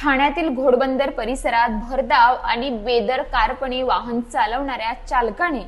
ठाण्यातील घोडबंदर परिसरात भरधाव आणि बेदरकारपणे वाहन चालवणाऱ्या चालकाने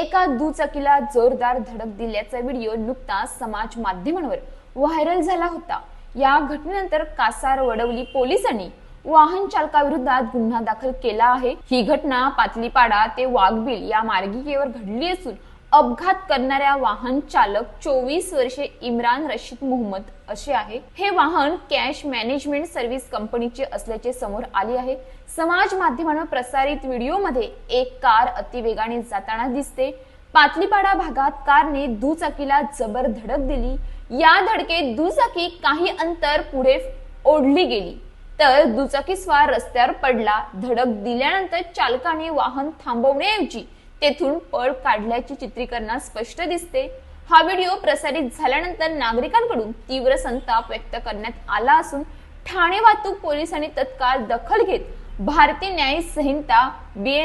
एका दुचाकीला जोरदार धडक दिल्याचा व्हिडिओ नुकताच समाज माध्यमांवर व्हायरल झाला होता. या घटनेनंतर कासार वडवली पोलिसांनी वाहन चालकाविरोधात गुन्हा दाखल केला आहे. ही घटना पातलीपाडा ते वाघबिल या मार्गिकेवर घडली असून अपघात करणाऱ्या वाहन चालक चोवीस वर्षे इम्रान रशीद मोहम्मद असे आहे. हे वाहन कॅश मॅनेजमेंट सर्व्हिस कंपनीचे असल्याचे समोर आले आहे. समाज माध्यमांवर प्रसारित व्हिडिओमध्ये एक कार अतिवेगाने जाताना दिसते. पातलीपाडा भागात कारने दुचाकीला जबर धडक दिली. या धडकेत दुचाकी काही अंतर पुढे ओढली गेली. तर दुचाकी स्वार रस्त्यावर पडला. धडक दिल्यानंतर चालकाने वाहन थांबवण्याऐवजी तेथून पळ काढल्याचे चित्रीकरणात स्पष्ट दिसते. हा व्हिडिओ प्रसारित झाल्यानंतर नागरिकांकडून तीव्र संताप व्यक्त करण्यात आला असून ठाणे वाहतूक पोलिसांनी तत्काळ दखल घेत भारतीय न्याय संहिता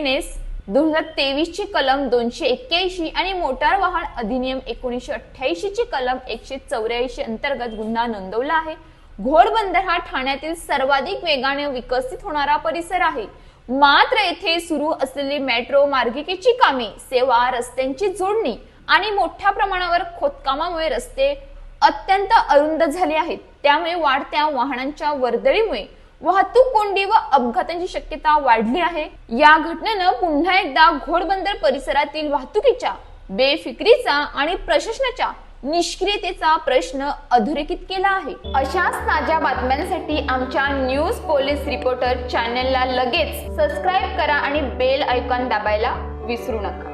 एस दोन हजार तेवीस ची कलम दोनशे एक्क्याऐंशी आणि मोटार वाहन अधिनियम एकोणीसशे अठ्ठ्याऐंशी ची कलम एकशे चौऱ्याऐंशी अंतर्गत गुन्हा नोंदवला आहे. घोडबंदर हा ठाण्यातील सर्वाधिक वेगाने विकसित होणारा परिसर आहे. मात्र येथे सुरू असलेली मेट्रो मार्गिकेची कामे सेवा रस्त्यांची जोडणी आणि मोठ्या प्रमाणावर खोदकामामुळे रस्ते अत्यंत अरुंद झाले आहेत. त्यामुळे वाढत्या वाहनांच्या वर्दळीमुळे वाहतूक कोंडी व अपघातांची शक्यता वाढली आहे. या घटनेनं पुन्हा एकदा घोडबंदर परिसरातील वाहतुकीच्या बेफिक्रीचा आणि प्रशासनाच्या निष्क्रियतेचा प्रश्न अधोरेखित केला आहे. अशाच ताज्या बातम्यांसाठी आमच्या न्यूज पोलीस रिपोर्टर चॅनलला लगेच सबस्क्राईब करा आणि बेल आयकॉन दाबायला विसरू नका.